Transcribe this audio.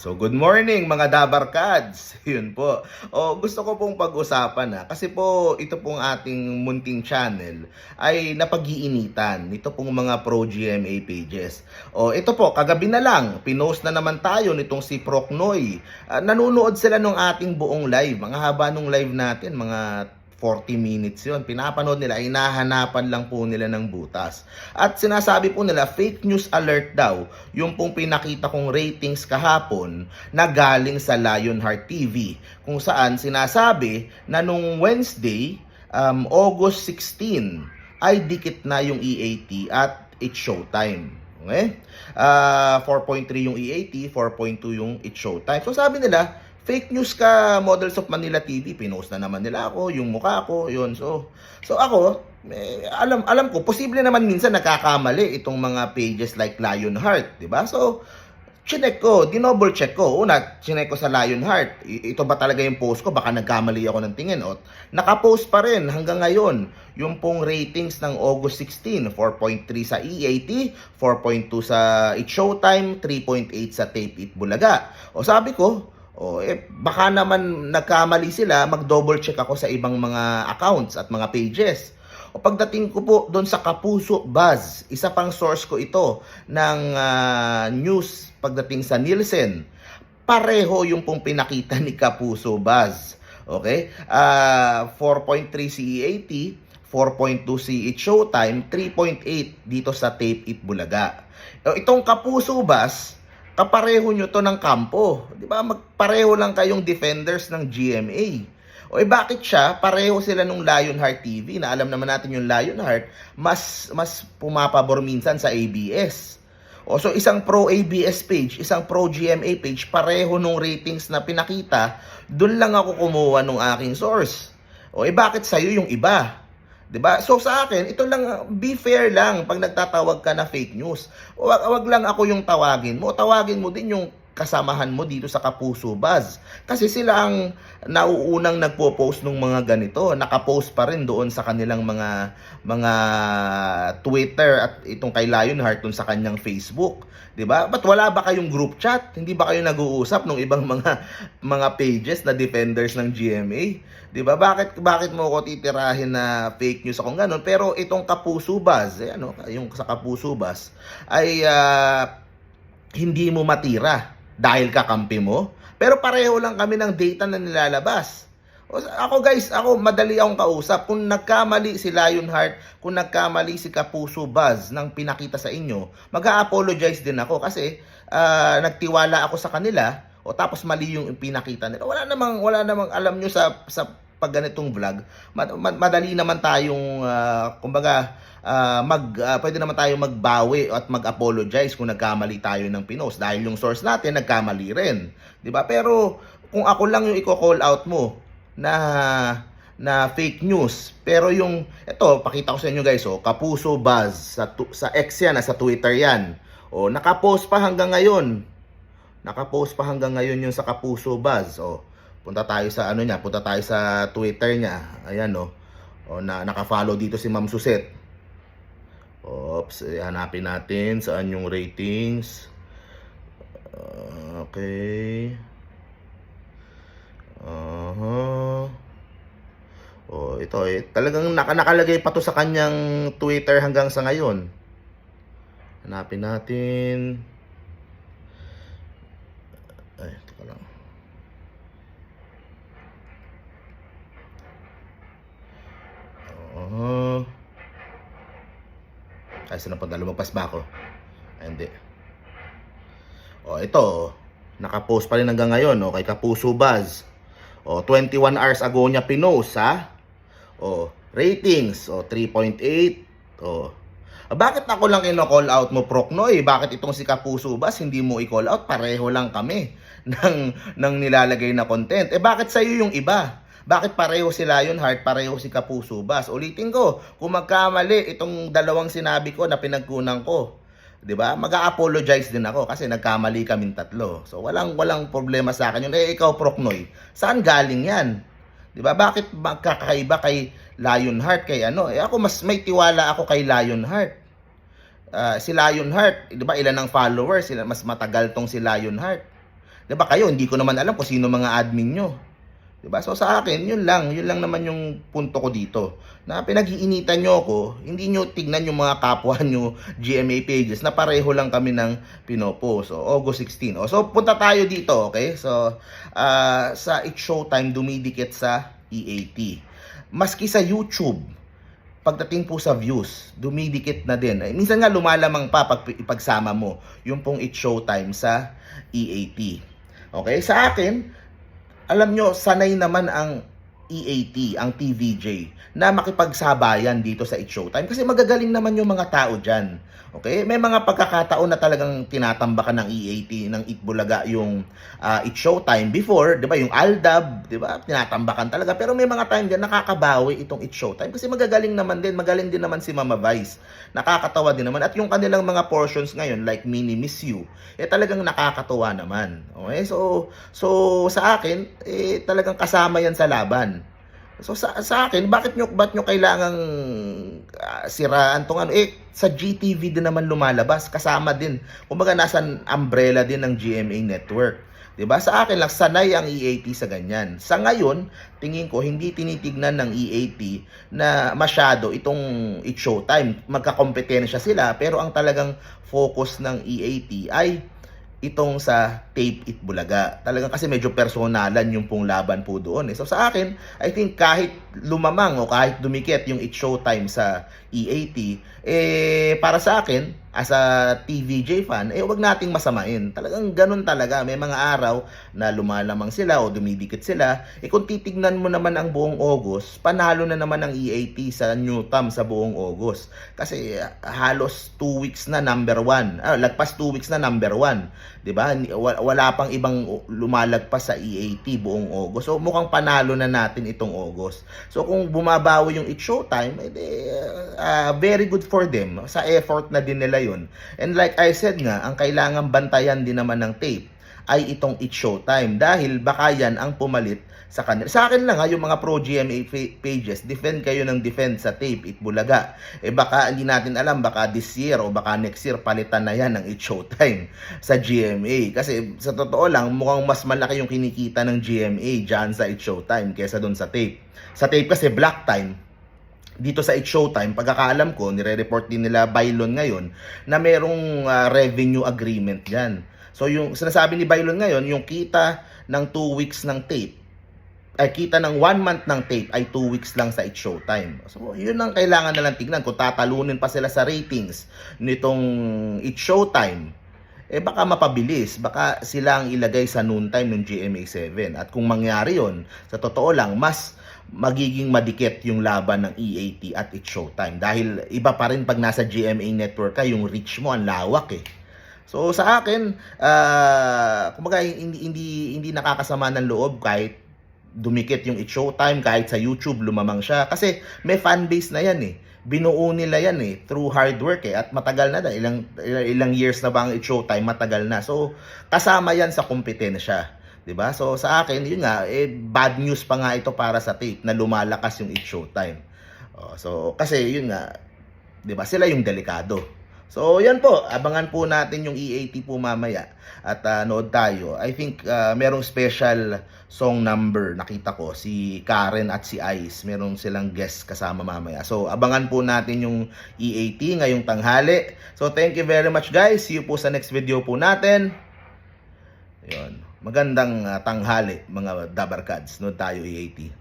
So good morning mga Dabarkads. Yun po. O gusto ko pong pag-usapan na kasi po ito pong ating munting channel ay napag-iinitan. Ito pong mga pro GMA pages. O ito po kagabi na lang pinost na naman tayo nitong si Procnoy. Ah, nanonood sila ng ating buong live. Mga haba nung live natin, mga 40 minutes yon pinapanood nila, hinahanapan lang po nila ng butas. At sinasabi po nila, fake news alert daw, yung pong pinakita kong ratings kahapon na galing sa Lionheart TV, kung saan sinasabi na nung Wednesday, um, August 16, ay dikit na yung EAT at It's Showtime. Okay? Ah, 4.3 yung EAT, 4.2 yung It's Showtime. So sabi nila, fake news ka Models of Manila TV, pinost na naman nila ako, yung mukha ko, yun. So, so ako, eh, alam alam ko posible naman minsan nagkakamali itong mga pages like Lionheart, 'di ba? So, chinek ko, dinoble check ko. Una, chinek ko sa Lionheart. Ito ba talaga yung post ko? Baka nagkamali ako ng tingin. O, nakapost pa rin hanggang ngayon. Yung pong ratings ng August 16, 4.3 sa EAT, 4.2 sa It Showtime, 3.8 sa Tape It Bulaga. O sabi ko, o eh, baka naman nagkamali sila, mag-double check ako sa ibang mga accounts at mga pages. O pagdating ko po doon sa Kapuso Buzz, isa pang source ko ito ng ah, news pagdating sa Nielsen. Pareho yung pong pinakita ni Kapuso Buzz. Okay? Ah, 4.3 si EAT, 4.2 si It Showtime, 3.8 dito sa Tape It Bulaga. O, Itong Kapuso Buzz, kapareho nyo to ng kampo. Di ba? Magpareho lang kayong defenders ng GMA. O eh bakit siya, pareho sila nung Lionheart TV, na alam naman natin yung Lionheart, mas, mas pumapabor minsan sa ABS. O so isang pro ABS page, isang pro GMA page, pareho nung ratings na pinakita, doon lang ako kumuha nung aking source. O eh bakit sa'yo yung iba? 'Di ba? So sa akin, ito lang be fair lang pag nagtatawag ka na fake news. Wag, wag lang ako yung tawagin mo, tawagin mo din yung kasamahan mo dito sa Kapuso Buzz. Kasi sila ang nauunang nagpo-post ng mga ganito. Nakapost pa rin doon sa kanilang mga mga Twitter at itong kay Lionheart dun sa kanyang Facebook. 'Di ba? Ba't wala ba kayong group chat? Hindi ba kayo nag-uusap ng ibang mga mga pages na defenders ng GMA? 'Di ba? Bakit bakit mo ko titirahin na fake news akong ganun? Pero itong Kapuso Buzz, eh, ano, yung sa Kapuso Buzz ay ah, hindi mo matira dahil kakampi mo. Pero pareho lang kami ng data na nilalabas. O, Ako guys, ako madali akong kausap. Kung nagkamali si Lionheart, kung nagkamali si Kapuso Buzz nang pinakita sa inyo, mag-a-apologize din ako kasi ah, nagtiwala ako sa kanila o tapos mali yung pinakita nila. Wala namang wala namang alam nyo sa sa pag ganitong vlog, mad- mad- madali naman tayong ah, kumbaga ah, mag ah, pwede naman tayong magbawi at mag-apologize kung nagkamali tayo ng pinost dahil yung source natin nagkamali rin, ba? Pero kung ako lang yung i-call out mo na na fake news. Pero yung ito, pakita ko sa inyo guys, oh, Kapuso Buzz sa sa X yan, sa Twitter yan. Oh, naka-post pa hanggang ngayon. Naka-post pa hanggang ngayon yung sa Kapuso Buzz. Oh, punta tayo sa ano niya, punta tayo sa Twitter niya. Ayan oh. Oh, na naka-follow dito si Ma'am Suset. Oops, hanapin natin saan yung ratings. Ah, okay. Aha. Oh, ito eh. Talagang naka nakalagay pa to sa kanyang Twitter hanggang sa ngayon. Hanapin natin. Ay, teka lang. Oh. Ay, saan na punta? Lumagpas ba ako? Ay, hindi. Oh, ito. Nakapost pa rin hanggang ngayon, oh, kay Kapuso Buzz. Oh, 21 hours ago niya pinost, ha? Oh, ratings, oh, 3.8. Oh. Ah, Bakit ako lang ino-call out mo, Procnoy? Bakit itong si Kapuso Buzz hindi mo i-call out? Pareho lang kami ng, ng nilalagay na content. Eh, bakit sa'yo yung iba? Bakit pareho si Lionheart, pareho si Kapuso Buzz? Ulitin ko, kung magkamali itong dalawang sinabi ko na pinagkunan ko, 'di ba? Mag-a-apologize din ako kasi nagkamali kaming tatlo. So walang walang problema sa akin yun. Eh ikaw Procnoy, saan galing 'yan? 'Di ba? Bakit magkakaiba kay Lionheart kay ano? Eh ako mas may tiwala ako kay Lionheart. Ah, si Lionheart, 'di ba? Ilan ang followers? Sila mas matagal tong si Lionheart. 'Di ba kayo, hindi ko naman alam kung sino mga admin nyo. 'Di ba? So sa akin, yun lang, yun lang naman yung punto ko dito. Na pinag-iinitan nyo ako, hindi nyo tignan yung mga kapwa nyo GMA pages na pareho lang kami ng pinopost. So, August 16. O, so punta tayo dito, okay? So ah, sa It's Showtime dumidikit sa EAT. Maski sa YouTube, pagdating po sa views, dumidikit na din. Eh, minsan nga lumalamang pa pag ipagsama mo yung pong It's Showtime sa EAT. Okay? Sa akin, alam nyo, sanay naman ang EAT, ang TVJ, na makipagsabayan dito sa It's Showtime. Kasi magagaling naman yung mga tao dyan. Okay? May mga pagkakataon na talagang tinatambakan ng EAT, ng Itbulaga yung uh, It's Showtime. Before, di ba, yung Aldab, di ba, tinatambakan talaga. Pero may mga time dyan, nakakabawi itong It's Showtime. Kasi magagaling naman din, magaling din naman si Mama Vice. Nakakatawa din naman. At yung kanilang mga portions ngayon, like Mini Miss You, eh talagang nakakatawa naman. Okay? So, so sa akin, eh talagang kasama yan sa laban. So sa, sa akin, bakit nyo, ba't nyo kailangang ah, siraan tong ano? Eh, sa GTV din naman lumalabas, kasama din. Kumbaga, nasa umbrella din ng GMA Network. 'Di ba? Sa akin lang, sanay ang EAT sa ganyan. Sa ngayon, tingin ko, hindi tinitignan ng EAT na masyado itong It's Showtime. Magkakompetensya sila, pero ang talagang focus ng EAT ay itong sa Tape It Bulaga. Talagang kasi medyo personalan yung pong laban po doon. Eh. So sa akin, I think kahit lumamang o kahit dumikit yung It Showtime sa EAT, eh para sa akin, as a TVJ fan, eh wag nating masamain. Talagang ganun talaga. May mga araw na lumalamang sila o dumidikit sila. Eh kung titignan mo naman ang buong August, panalo na naman ang EAT sa Newtom sa buong August. Kasi ah, halos 2 weeks na number 1. Ah, lagpas 2 weeks na number 1. 'Di ba? Wa- Wala pang ibang lumalagpas sa EAT buong August. So mukhang panalo na natin itong August. So kung bumabawi yung It's Showtime, eh, ah, very good for them. Sa effort na din nila yun. And like I said nga, ang kailangan bantayan din naman ng tape ay itong It's Showtime dahil baka yan ang pumalit sa kanila. Sa akin lang ha, yung mga pro GMA fa- pages, defend kayo ng defend sa tape, Itbulaga. Eh baka hindi natin alam, baka this year o baka next year palitan na yan ng It's Showtime sa GMA. Kasi sa totoo lang, mukhang mas malaki yung kinikita ng GMA dyan sa It's Showtime kesa doon sa tape. Sa tape kasi black time, dito sa It's Showtime, pagkakaalam ko, nire-report din nila Bailon ngayon na merong ah, revenue agreement yan. So yung sinasabi ni Bailon ngayon, yung kita ng 2 weeks ng tape, ay kita ng 1 month ng tape ay 2 weeks lang sa It's Showtime. So yun ang kailangan na lang tignan. Kung tatalunin pa sila sa ratings nitong It's Showtime, eh baka mapabilis, baka sila ang ilagay sa noontime ng GMA7. At kung mangyari yon sa totoo lang, mas magiging madikit yung laban ng EAT at It's Showtime. Dahil iba pa rin pag nasa GMA network ka, yung reach mo ang lawak eh. So sa akin, ah kumbaga hindi, hindi, hindi nakakasama ng loob kahit dumikit yung It's Showtime, kahit sa YouTube lumamang siya. Kasi may fan base na yan eh binuo nila yan eh through hard work eh at matagal na da ilang ilang, years na ba ang Showtime matagal na. So kasama yan sa kompetensya 'di ba? So sa akin yun nga eh bad news pa nga ito para sa tape na lumalakas yung It's Showtime oh, so kasi yun nga 'di ba? Sila yung delikado So, yan po. Abangan po natin yung EAT po mamaya. At uh, nood tayo. I think uh, merong special song number. Nakita ko si Karen at si Ice. Merong silang guest kasama mamaya. So, abangan po natin yung EAT ngayong tanghali. So, thank you very much guys. See you po sa next video po natin. Yun. Magandang uh, tanghali mga Dabarkads. Nood tayo EAT.